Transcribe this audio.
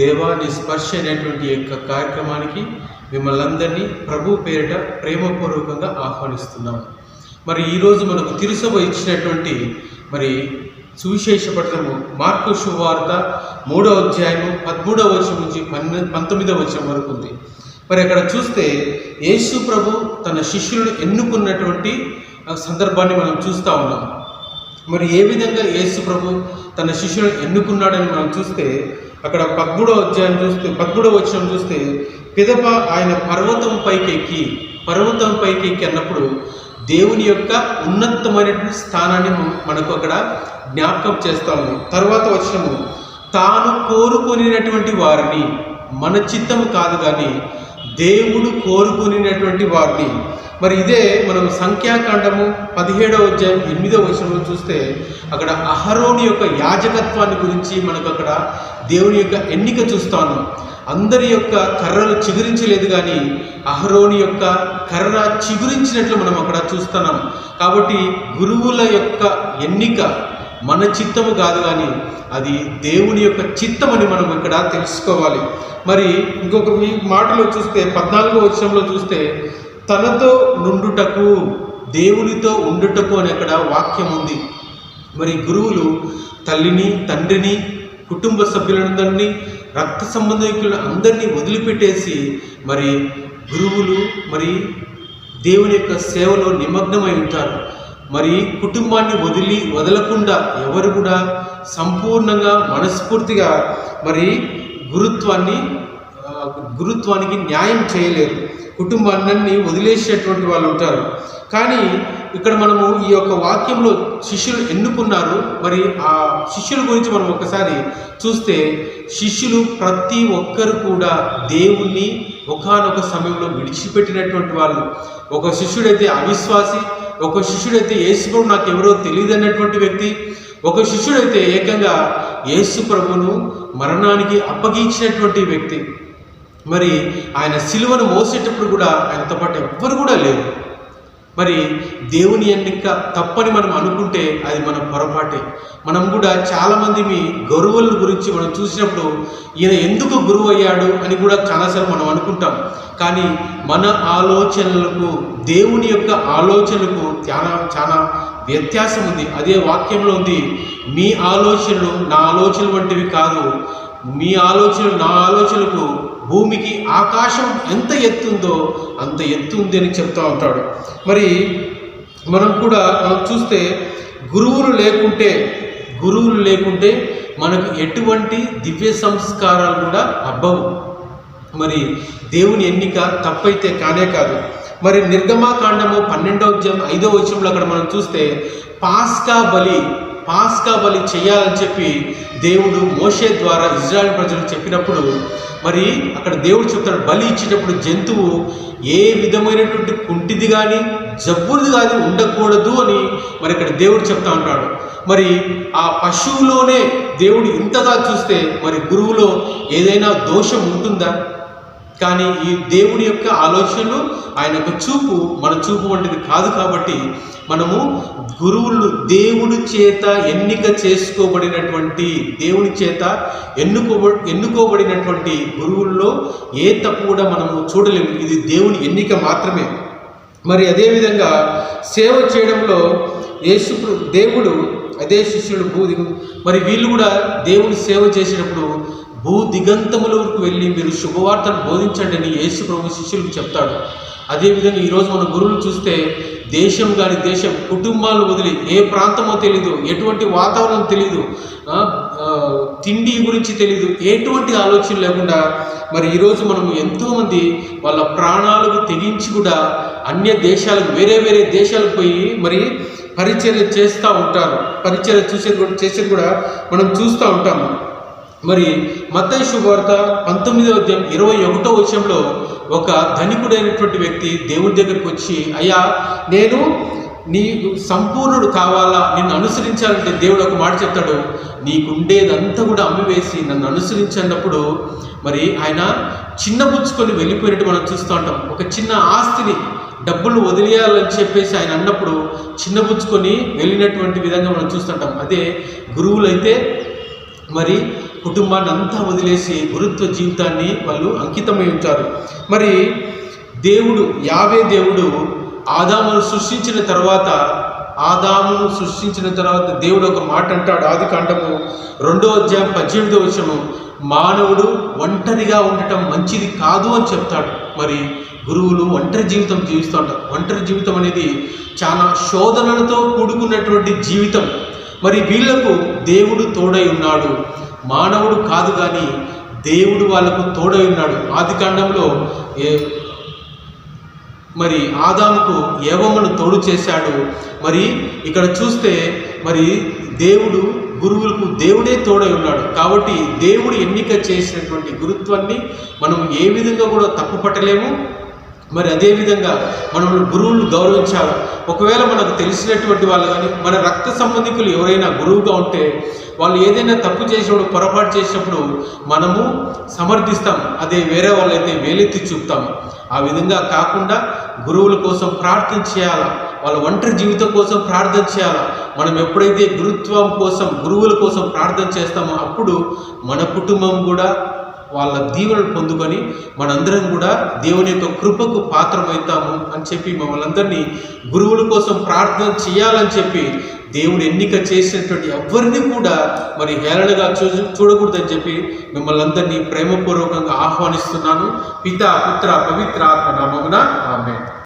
దేవాని స్పర్శ అనేటువంటి యొక్క కార్యక్రమానికి మిమ్మల్ని అందరినీ ప్రభు పేరిట ప్రేమపూర్వకంగా ఆహ్వానిస్తున్నాము మరి ఈరోజు మనకు తిరుసభ ఇచ్చినటువంటి మరి సువిశేష పట్టణము మార్కు శువార్త మూడవ అధ్యాయము పదమూడవ వచనం నుంచి పన్నె పంతొమ్మిదవ వచనం వరకు ఉంది. మరి అక్కడ చూస్తే యేసు ప్రభు తన శిష్యులను ఎన్నుకున్నటువంటి సందర్భాన్ని మనం చూస్తూ ఉన్నాం. మరి ఏ విధంగా యేసు ప్రభు తన శిష్యులను ఎన్నుకున్నాడని మనం చూస్తే అక్కడ పద్మూడవ అధ్యాయం చూస్తే పద్మూడవ వచనం చూస్తే పిదప ఆయన పర్వతం పైకి ఎక్కి పర్వతం పైకి ఎక్కి అన్నప్పుడు దేవుని యొక్క ఉన్నతమైన స్థానాన్ని మనకు అక్కడ జ్ఞాపకం చేస్తా ఉంది. తర్వాత వచ్చినము తాను కోరుకునేటువంటి వారిని మన చిత్తము కాదు కానీ దేవుడు కోరుకునేటువంటి వారిని. మరి ఇదే మనం సంఖ్యాకాండము పదిహేడవ అధ్యాయం ఎనిమిదవ వచనంలో చూస్తే అక్కడ అహరోని యొక్క యాజకత్వాన్ని గురించి మనకు అక్కడ దేవుని యొక్క ఎన్నిక చూస్తాను. అందరి యొక్క కర్రలు చిగురించలేదు కానీ అహరోని యొక్క కర్ర చిగురించినట్లు మనం అక్కడ చూస్తున్నాం. కాబట్టి గురువుల యొక్క ఎన్నిక మన చిత్తము కాదు కానీ అది దేవుని యొక్క చిత్తమని మనం ఇక్కడ తెలుసుకోవాలి. మరి ఇంకొక ఈ మాటలో చూస్తే పద్నాలుగో వచ్చంలో చూస్తే తనతో నుండుటకు దేవునితో ఉండుటకు అని అక్కడ వాక్యం ఉంది. మరి గురువులు తల్లిని తండ్రిని కుటుంబ సభ్యులందరినీ రక్త సంబంధికులను అందరినీ వదిలిపెట్టేసి మరి గురువులు మరి దేవుని యొక్క సేవలో నిమగ్నమై ఉంటారు. మరి కుటుంబాన్ని వదిలి వదలకుండా ఎవరు కూడా సంపూర్ణంగా మనస్ఫూర్తిగా మరి గురుత్వాన్ని గురుత్వానికి న్యాయం చేయలేరు. కుటుంబాన్ని వదిలేసేటువంటి వాళ్ళు ఉంటారు. కానీ ఇక్కడ మనము ఈ యొక్క వాక్యంలో శిష్యులు ఎన్నుకున్నారు. మరి ఆ శిష్యుల గురించి మనం ఒకసారి చూస్తే శిష్యులు ప్రతి ఒక్కరు కూడా దేవుణ్ణి ఒకానొక సమయంలో విడిచిపెట్టినటువంటి వాళ్ళు. ఒక శిష్యుడైతే అవిశ్వాసి ఒక శిష్యుడైతే యేసుప్రభు నాకు ఎవరో తెలియదు అన్నటువంటి వ్యక్తి ఒక శిష్యుడైతే ఏకంగా యేసు ప్రభును మరణానికి అప్పగించినటువంటి వ్యక్తి. మరి ఆయన సిలువను మోసేటప్పుడు కూడా ఆయనతో పాటు ఎవ్వరు కూడా లేరు. మరి దేవుని ఎన్నిక తప్పని మనం అనుకుంటే అది మన పొరపాటే. మనం కూడా చాలామంది మీ గురువుల గురించి మనం చూసినప్పుడు ఈయన ఎందుకు గురువు అయ్యాడు అని కూడా చాలాసార్లు మనం అనుకుంటాం. కానీ మన ఆలోచనలకు దేవుని యొక్క ఆలోచనలకు చాలా చాలా వ్యత్యాసం ఉంది. అదే వాక్యంలో ఉంది మీ ఆలోచనలు నా ఆలోచనలు వంటివి కాదు. మీ ఆలోచనలు నా ఆలోచనలకు భూమికి ఆకాశం ఎంత ఎత్తుందో అంత ఎత్తు ఉంది అని చెప్తా ఉంటాడు. మరి మనం కూడా మనం చూస్తే గురువులు లేకుంటే గురువులు లేకుంటే మనకు ఎటువంటి దివ్య సంస్కారాలు కూడా అబ్బవు. మరి దేవుని ఎన్నిక తప్పైతే కానే కాదు. మరి నిర్గమాకాండము పన్నెండవ అధ్యాయం ఐదవ వచనంలో అక్కడ మనం చూస్తే పాస్కా బలి పాస్కా బలి చేయాలని చెప్పి దేవుడు మోషే ద్వారా ఇజ్రాయెల్ ప్రజలకు చెప్పినప్పుడు మరి అక్కడ దేవుడు చెప్తాడు బలి ఇచ్చేటప్పుడు జంతువు ఏ విధమైనటువంటి కుంటిది కానీ జబ్బుది కానీ ఉండకూడదు అని మరి ఇక్కడ దేవుడు చెప్తా ఉంటాడు. మరి ఆ పశువులోనే దేవుడు ఇంతగా చూస్తే మరి గురువులో ఏదైనా దోషం ఉంటుందా? కానీ ఈ దేవుని యొక్క ఆలోచనలు ఆయన యొక్క చూపు మన చూపు వంటిది కాదు కాబట్టి మనము గురువులు దేవుడి చేత ఎన్నిక చేసుకోబడినటువంటి దేవుని చేత ఎన్నుకో ఎన్నుకోబడినటువంటి గురువుల్లో ఏ తప్పు కూడా మనము చూడలేము. ఇది దేవుని ఎన్నిక మాత్రమే. మరి అదేవిధంగా సేవ చేయడంలో యేసు దేవుడు అదే శిష్యుడు భూ మరి వీళ్ళు కూడా దేవుని సేవ చేసేటప్పుడు భూ దిగంతముల వరకు వెళ్ళి మీరు శుభవార్తను బోధించండి అని యేసు ప్రభు శిష్యులకు చెప్తాడు. అదేవిధంగా ఈరోజు మన గురువులు చూస్తే దేశం కాని దేశం కుటుంబాలు వదిలి ఏ ప్రాంతమో తెలీదు ఎటువంటి వాతావరణం తెలీదు తిండి గురించి తెలీదు ఎటువంటి ఆలోచన లేకుండా మరి ఈరోజు మనం ఎంతోమంది వాళ్ళ ప్రాణాలకు తెగించి కూడా అన్య దేశాలకు వేరే వేరే దేశాలకు పోయి మరి పరిచర్య చేస్తూ ఉంటారు. పరిచర్య చూసేది కూడా చేసేది కూడా మనం చూస్తూ ఉంటాము. మరి మత్తయి శుభవార్త పంతొమ్మిదవ అధ్యాయం ఇరవై ఒకటో విషయంలో ఒక ధనికుడైనటువంటి వ్యక్తి దేవుడి దగ్గరికి వచ్చి అయ్యా నేను నీకు సంపూర్ణుడు కావాలా? నిన్ను అనుసరించాలంటే దేవుడు ఒక మాట చెప్తాడు. నీకుండేదంతా కూడా అమ్మివేసి నన్ను అనుసరించినప్పుడు మరి ఆయన చిన్నబుచ్చుకొని వెళ్ళిపోయినట్టు మనం చూస్తూ ఉంటాం. ఒక చిన్న ఆస్తిని డబ్బులు వదిలేయాలని చెప్పేసి ఆయన అన్నప్పుడు చిన్నబుచ్చుకొని వెళ్ళినటువంటి విధంగా మనం చూస్తుంటాం అదే గురువులైతే మరి కుటుంబాన్ని అంతా వదిలేసి గురుత్వ జీవితాన్ని వాళ్ళు అంకితమై ఉంటారు మరి దేవుడు యావే దేవుడు ఆదామును సృష్టించిన తర్వాత ఆదామును సృష్టించిన తర్వాత దేవుడు ఒక మాట అంటాడు ఆది కాండము రెండో అధ్యాయం పద్దెనిమిదో వచ్చము మానవుడు ఒంటరిగా ఉండటం మంచిది కాదు అని చెప్తాడు. మరి గురువులు ఒంటరి జీవితం జీవిస్తూ ఉంటారు ఒంటరి జీవితం అనేది చాలా శోధనలతో కూడుకున్నటువంటి జీవితం. మరి వీళ్ళకు దేవుడు తోడై ఉన్నాడు. మానవుడు కాదు కానీ దేవుడు వాళ్ళకు తోడై ఉన్నాడు. ఆది కాండంలో ఏ మరి ఆదాముకు ఏవమ్మను తోడు చేశాడు. మరి ఇక్కడ చూస్తే మరి దేవుడు గురువులకు దేవుడే తోడై ఉన్నాడు. కాబట్టి దేవుడు ఎన్నిక చేసినటువంటి గురుత్వాన్ని మనం ఏ విధంగా కూడా తప్పు పట్టలేము మరి అదేవిధంగా మనం గురువులు గౌరవించాలి ఒకవేళ మనకు తెలిసినటువంటి వాళ్ళు కానీ మన రక్త సంబంధికులు ఎవరైనా గురువుగా ఉంటే వాళ్ళు ఏదైనా తప్పు చేసినప్పుడు పొరపాటు చేసినప్పుడు మనము సమర్థిస్తాం. అదే వేరే వాళ్ళైతే వేలెత్తి చూపుతాం. ఆ విధంగా కాకుండా గురువుల కోసం ప్రార్థన చేయాలా? వాళ్ళ ఒంటరి జీవితం కోసం ప్రార్థన చేయాలా? మనం ఎప్పుడైతే గురుత్వం కోసం గురువుల కోసం ప్రార్థన చేస్తామో అప్పుడు మన కుటుంబం కూడా వాళ్ళ దీవెనలు పొందుకొని మనందరం కూడా దేవుని యొక్క కృపకు పాత్రమవుతాము అని చెప్పి మమ్మల్ని అందరినీ గురువుల కోసం ప్రార్థన చేయాలని చెప్పి దేవుడు ఎన్నిక చేసినటువంటి ఎవరిని కూడా మరి హేళనగా చూ చూడకూడదని చెప్పి మిమ్మల్ని అందరినీ ప్రేమపూర్వకంగా ఆహ్వానిస్తున్నాను. పిత పుత్ర పవిత్ర ఆత్మ నామమున ఆమె